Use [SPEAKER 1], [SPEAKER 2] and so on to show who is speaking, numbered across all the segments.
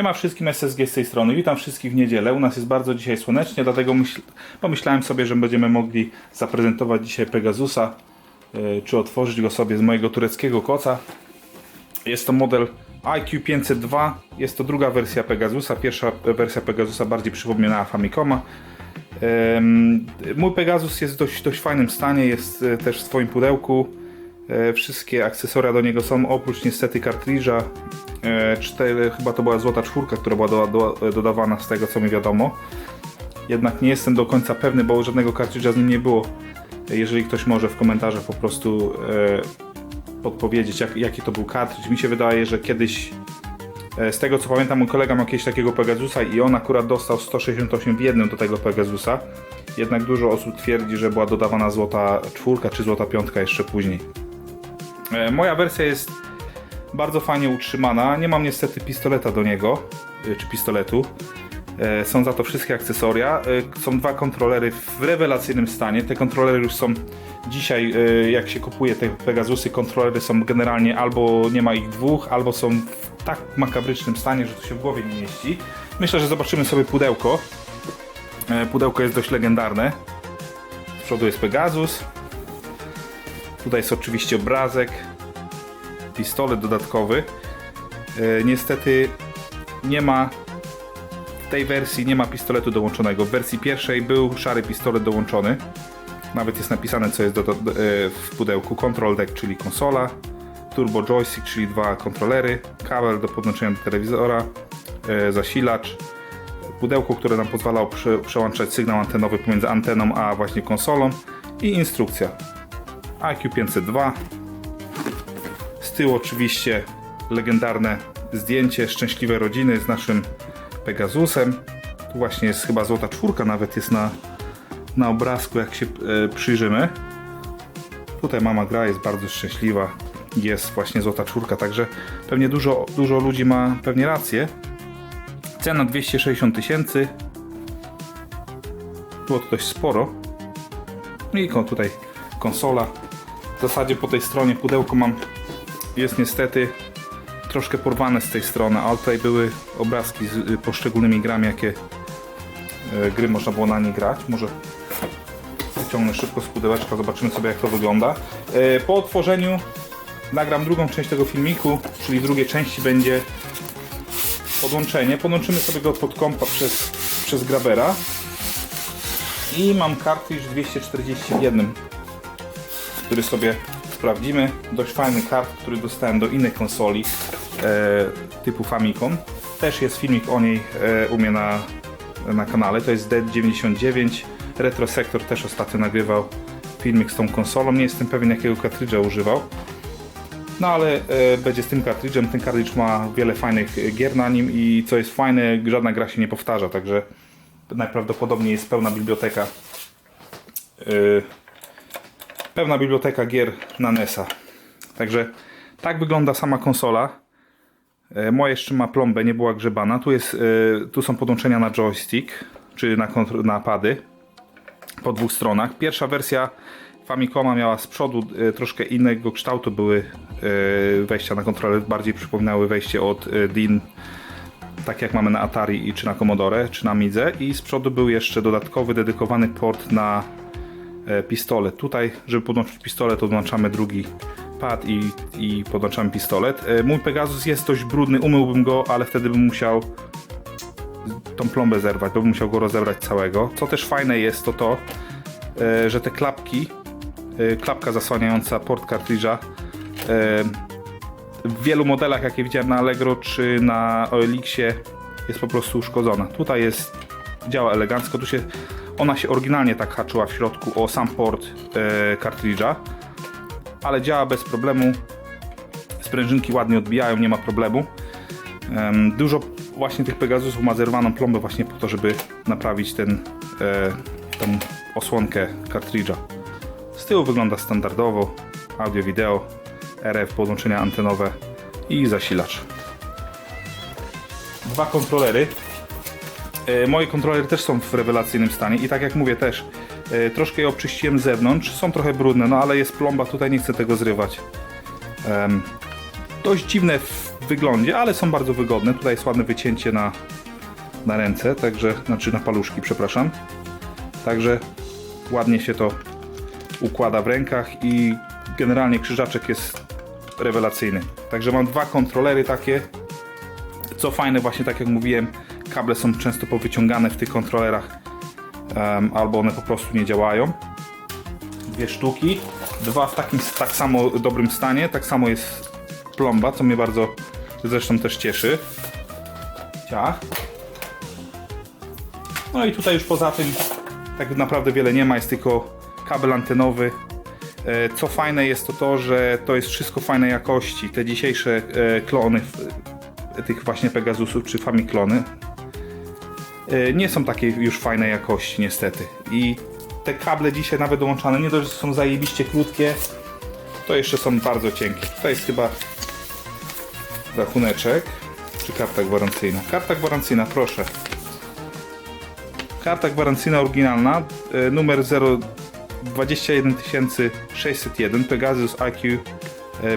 [SPEAKER 1] Siema wszystkim SSG z tej strony. Witam wszystkich w niedzielę. U nas jest bardzo dzisiaj słonecznie, dlatego myśl... pomyślałem sobie, że będziemy mogli zaprezentować dzisiaj Pegasusa, yy, czy otworzyć go sobie z mojego tureckiego koca. Jest to model IQ 502. Jest to druga wersja Pegasusa. Pierwsza wersja Pegasusa bardziej przypominała Famicoma. Em, Mój Pegasus jest w dość, dość fajnym stanie, jest e, też w swoim pudełku. E, Wszystkie akcesoria do niego są, oprócz niestety kartridża. E, Cztery, chyba to była złota czwórka, która była do, do, dodawana z tego co mi wiadomo. Jednak nie jestem do końca pewny, bo żadnego kartridża z nim nie było. E, Jeżeli ktoś może w komentarzach po prostu e, podpowiedzieć, jak, jaki to był kartridż. Mi się wydaje, że kiedyś E, Z tego co pamiętam, mój kolega miał jakiegoś takiego Pegasusa i on akurat dostał 168 w jednym do tego Pegasusa. Jednak dużo osób twierdzi, że była dodawana złota czwórka czy złota piątka jeszcze później. E, Moja wersja jest bardzo fajnie utrzymana. Nie mam niestety pistoleta do niego, e, czy pistoletu. E, Są za to wszystkie akcesoria. E, Są dwa kontrolery w rewelacyjnym stanie. Te kontrolery już są dzisiaj, e, jak się kupuje te Pegasusy, kontrolery są generalnie albo nie ma ich dwóch, albo są w tak makabrycznym stanie, że to się w głowie nie mieści. Myślę, że zobaczymy sobie pudełko. Pudełko jest dość legendarne. Z przodu jest Pegasus. Tutaj jest oczywiście obrazek. Pistolet dodatkowy. E, Niestety nie ma w tej wersji nie ma pistoletu dołączonego. W wersji pierwszej był szary pistolet dołączony. Nawet jest napisane, co jest do, do, e, w pudełku. Control deck, czyli konsola. Turbo joystick, czyli dwa kontrolery. Kabel do podłączenia do telewizora. E, zasilacz. Pudełko, które nam pozwalało prze, przełączać sygnał antenowy pomiędzy anteną a właśnie konsolą. I instrukcja. IQ 502. Z tyłu oczywiście legendarne zdjęcie szczęśliwej rodziny z naszym Pegasusem. Tu właśnie jest chyba złota czwórka, nawet jest na, na obrazku, jak się e, przyjrzymy. Tutaj mama gra, jest bardzo szczęśliwa. Jest właśnie złota czwórka, także pewnie dużo, dużo ludzi ma pewnie rację. Cena 260 tysięcy. Było to dość sporo. I tutaj konsola. W zasadzie po tej stronie pudełko mam jest niestety troszkę porwane z tej strony, ale tutaj były obrazki z y, poszczególnymi grami, jakie y, gry można było na nie grać. Może wyciągnę szybko z pudełeczka, zobaczymy sobie jak to wygląda. Y, Po otworzeniu nagram drugą część tego filmiku, czyli w drugiej części będzie podłączenie. Podłączymy sobie go pod kompa przez, przez grabera. I mam kartridż 241, który sobie sprawdzimy. Dość fajny kart, który dostałem do innej konsoli e, typu Famicom. Też jest filmik o niej e, u mnie na, na kanale. To jest Dead99. Retro Sector też ostatnio nagrywał filmik z tą konsolą. Nie jestem pewien jakiego kartridża używał. No ale e, będzie z tym kartridżem. Ten kartridż ma wiele fajnych gier na nim i co jest fajne, żadna gra się nie powtarza, także najprawdopodobniej jest pełna biblioteka e, pełna biblioteka gier na NES-a. Także tak wygląda sama konsola. E, Moja jeszcze ma plombę, nie była grzebana. Tu, jest, e, tu są podłączenia na joystick, czy na, na pady po dwóch stronach. Pierwsza wersja Famicoma miała z przodu e, troszkę innego kształtu były wejścia na kontroler, bardziej przypominały wejście od DIN, tak jak mamy na Atari czy na Commodore, czy na Midze i z przodu był jeszcze dodatkowy dedykowany port na pistolet. Tutaj, żeby podłączyć pistolet, odłączamy drugi pad i, i podłączamy pistolet. E, Mój Pegasus jest dość brudny, umyłbym go, ale wtedy bym musiał tą plombę zerwać, bo bym musiał go rozebrać całego. Co też fajne jest to to, e, że te klapki, e, klapka zasłaniająca port kartridża e, w wielu modelach, jakie widziałem na Allegro czy na OLX-ie jest po prostu uszkodzona. Tutaj jest, działa elegancko, tu się, ona się oryginalnie tak haczyła w środku o sam port e, ale działa bez problemu. Sprężynki ładnie odbijają, nie ma problemu. Em, Dużo właśnie tych Pegasusów ma zerwaną plombę właśnie po to, żeby naprawić ten, e, tą osłonkę kartridża. Z tyłu wygląda standardowo, audio, wideo, RF, podłączenia antenowe i zasilacz. Dwa kontrolery. E, Moje kontrolery też są w rewelacyjnym stanie i tak jak mówię też, e, troszkę je obczyściłem z zewnątrz, są trochę brudne, no ale jest plomba, tutaj nie chcę tego zrywać. Dość dziwne w wyglądzie, ale są bardzo wygodne. Tutaj jest ładne wycięcie na, na ręce, także, znaczy na paluszki, przepraszam. Także ładnie się to układa w rękach i generalnie krzyżaczek jest rewelacyjny. Także mam dwa kontrolery takie. Co fajne, właśnie tak jak mówiłem, kable są często powyciągane w tych kontrolerach albo one po prostu nie działają. Dwie sztuki, dwa w takim tak samo dobrym stanie, tak samo jest plomba, co mnie bardzo zresztą też cieszy. Ciach. No i tutaj już poza tym tak naprawdę wiele nie ma, jest tylko kabel antenowy. E, Co fajne jest to to, że to jest wszystko fajnej jakości. Te dzisiejsze e, klony e, tych właśnie Pegasusów czy Famiklony nie są takiej już fajnej jakości niestety. I te kable dzisiaj nawet dołączane nie dość, że są zajebiście krótkie, to jeszcze są bardzo cienkie. To jest chyba rachuneczek czy karta gwarancyjna. Karta gwarancyjna, proszę. Karta gwarancyjna oryginalna, e, numer 0 21601 Pegasus IQ e,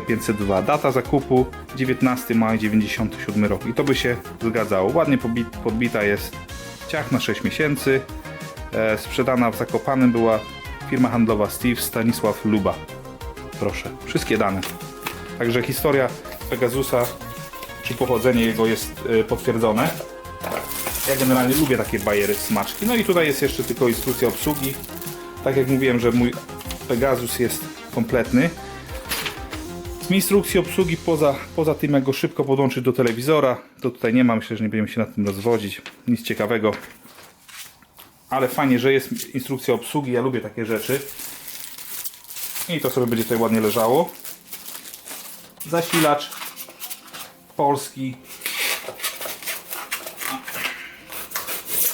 [SPEAKER 1] 502. Data zakupu 19 maj 97 rok. I to by się zgadzało. Ładnie podbita jest ciach na 6 miesięcy. E, Sprzedana w Zakopanem była firma handlowa Steve Stanisław Luba. Proszę, wszystkie dane. Także historia Pegasusa czy pochodzenie jego jest e, potwierdzone. Ja generalnie lubię takie bajery smaczki. No i tutaj jest jeszcze tylko instrukcja obsługi. Tak jak mówiłem, że mój Pegasus jest kompletny. Instrukcji obsługi poza, poza tym jak go szybko podłączyć do telewizora, to tutaj nie ma, myślę, że nie będziemy się nad tym rozwodzić. Nic ciekawego. Ale fajnie, że jest instrukcja obsługi, ja lubię takie rzeczy. I to sobie będzie tutaj ładnie leżało. Zasilacz polski.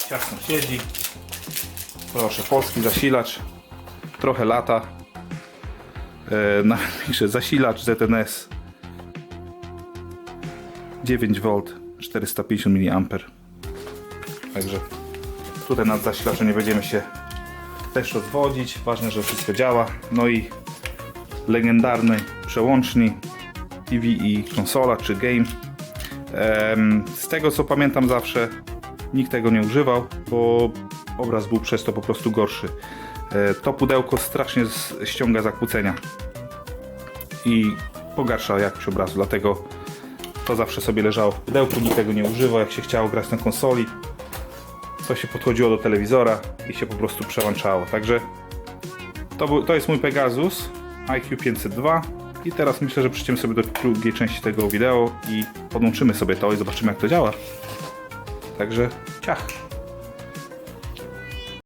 [SPEAKER 1] Ciasno siedzi. Proszę, polski zasilacz. Trochę lata. E, na, pisze zasilacz ZNS 9V 450 mA. Także tutaj nad zasilaczem nie będziemy się też rozwodzić. Ważne, że wszystko działa. No i legendarny przełącznik TV i konsola czy game. Z tego co pamiętam zawsze nikt tego nie używał, bo obraz był przez to po prostu gorszy. E, To pudełko strasznie ściąga zakłócenia i pogarsza jakość obrazu, dlatego to zawsze sobie leżało w pudełku, nikt tego nie używał. Jak się chciało grać na konsoli, to się podchodziło do telewizora i się po prostu przełączało. Także to, był, to jest mój Pegasus IQ 502 i teraz myślę, że przejdziemy sobie do drugiej części tego wideo i podłączymy sobie to i zobaczymy jak to działa. Także ciach!